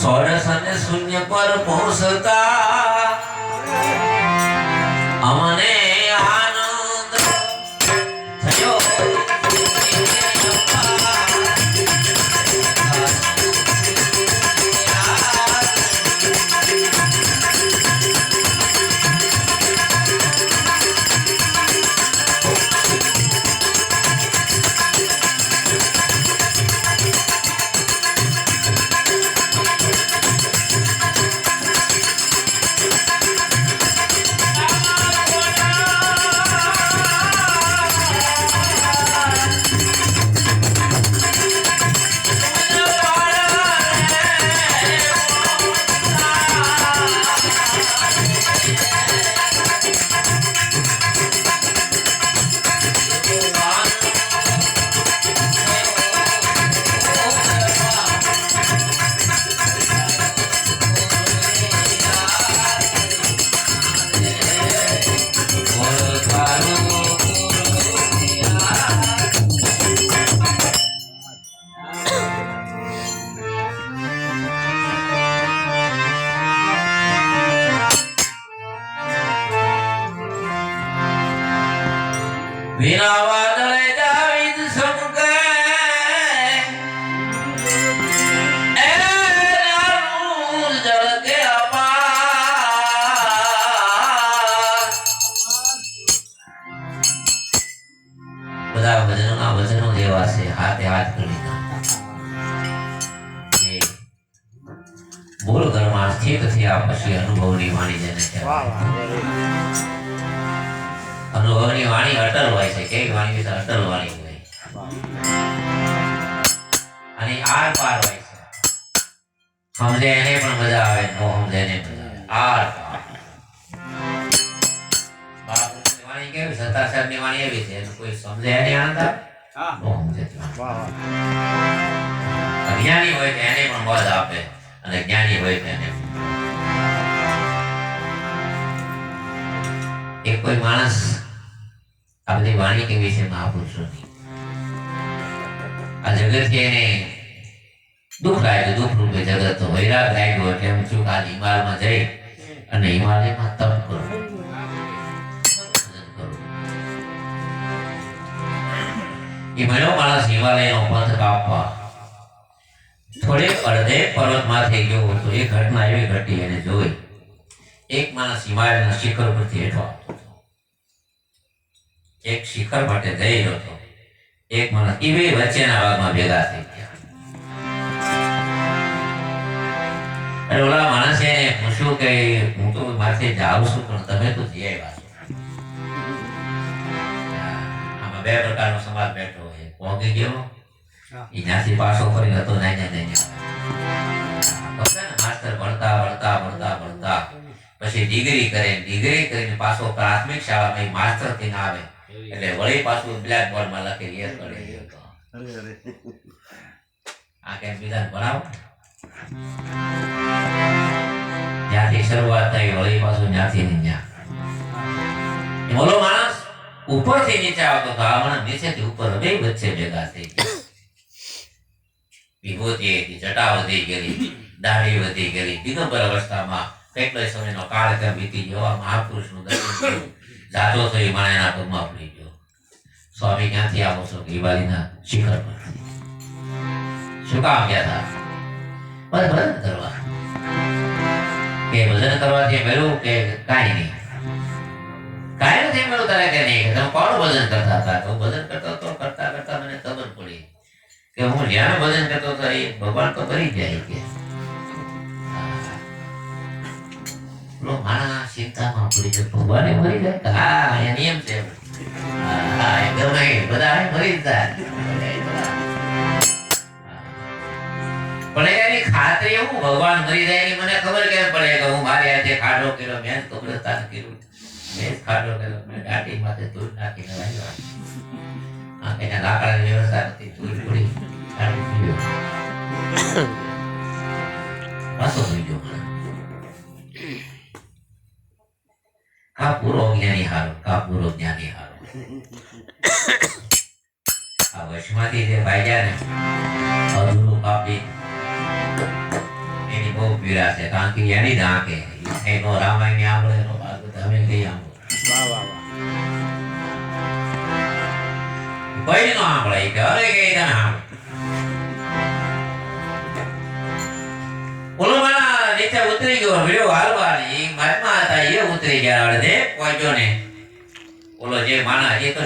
સોરસ અને શૂન્ય પર પહોંચતા. અમને વિના વાદળે જાવીદ સમકે એ નાનું જળકે અપાર બધા ભજનોના વચનો જેવા છે હાથે હાથ કરી એ મૂળ ઘરમાં સ્થિત થયા પછી અનુભવની વાણી જેને કહેવાય અનુભવની વાણી અટલ હોય છે. કે વાણી વિશે અટલ વાણી હોય. અને આર પાર હોય છે. સમજે એને પણ મજા આવે નો સમજે એને મજા આવે. આર પાર. વાણી કેવી? સત્તા સાહેબની વાણી એવી છે. કોઈ સમજે એને આનંદ આવે નો સમજે અજ્ઞાની હોય તો એને પણ મજા આપે. અને જ્ઞાની હોય તો એને એક કોઈ માણસ આ બધી વાણી કેવી છે? મહાપુરુષોની આ જગતથી એને દુઃખ તો દુઃખ રૂપે જગત તો વૈરાગ લાગ્યો એટલે હું છું કે આ હિમાલયમાં જઈ અને હિમાલયમાં તપ કરું. એ મળ્યો માણસ હિમાલયનો પંથ કાપવા. થોડેક અડધે પર્વતમાંથી ગયો તો એ ઘટના એવી ઘટી એને જોઈ. એક માણસ હિમાલયના શિખર પરથી હેઠો. એક શિખર માટે જઈ રહ્યો હતો. એક માણસ એ બે વચ્ચેના ભાગમાં ભેગા થઈ ગયા. અને ઓલા માણસે એને પૂછ્યું કે હું તો માથે જાઉં છું પણ તમે તો જઈ આવ્યા છો. આમાં બે પ્રકારનો સમાજ બેઠો હોય. એક ગયો એ જ્યાંથી પાછો ફરી હતો નાઈ નાઈ નાઈ તો ને માસ્તર ભણતા ભણતા ભણતા ભણતા. પછી ડિગ્રી કરે ડિગ્રી કરીને પાછો પ્રાથમિક શાળામાં માસ્ટર થઈને આવે. એટલે વળી પાછું બ્લેક બોર્ડમાં લખી યસ કરે આ કેમ વિધાન ભણાવો ત્યાંથી શરૂઆત થઈ વળી પાછું ત્યાંથી ત્યાં. બોલો માણસ ઉપરથી નીચે આવતો તો આ માણસ નીચેથી ઉપર બે વચ્ચે ભેગા થઈ વિભૂતિ હતી જટા વધી ગયેલી દાઢી વધી ગયેલી દિગંબર અવસ્થામાં કેટલો સમયનો કાળ ત્યાં વીતી ગયો. આ મહાપુરુષનું દર્શન થયું. જાજો થઈ માણેના પગમાં પડી ગયો. સ્વામી ક્યાંથી આવો છો? દિવાળીના શિખર પર શું કામ ગયા હતા બસ ભજન કરવા. કે ભજન કરવાથી મેળવું કે કાંઈ નહીં? કાંઈ નથી મેળવું તારે કે નહીં? તમે કોણ ભજન કરતા હતા? તો ભજન કરતો તો કરતા કરતા મને ખબર પડી કે હું જ્યાં ભજન કરતો હતો એ ભગવાન તો કરી જાય કે માણસ ચિંતામાં પડી ગયો ભગવાને મરી જાય હા, એ નિયમ છે. હા એ ગમે બધા મરી જાય પણ એની ખાતરી હું ભગવાન મરી જાય એની મને ખબર કેમ પડે કે હું મારી આજે ખાડો કર્યો, મેં કબ્રસ્તાન કર્યું. મેં ખાડો કર્યો, મેં દાઢી માથે ધૂળ નાખીને વાળ્યો આ કઈ લાકડાની વ્યવસ્થા નથી જ્ઞાની હારો આ વશમાંથી જે ભાગ્યા ને અધૂરું કાપી એની બહુ પીડા છે કારણ કે એની જ આંખે એનો રામાયણ આંબળે એનો ભાગવત અમે કઈ આંબળો વાહ વાહ વાહ કોઈ નો આંબળે ઈ કે અરે કે તને આંબળે ઓલો મારા નીચે ઉતરી ગયો વિડિયો હાલવા ઈ મહાત્મા હતા એ ઉતરી ગયા અડધે પહોંચ્યો ને ઓલો જે માણસ એ તો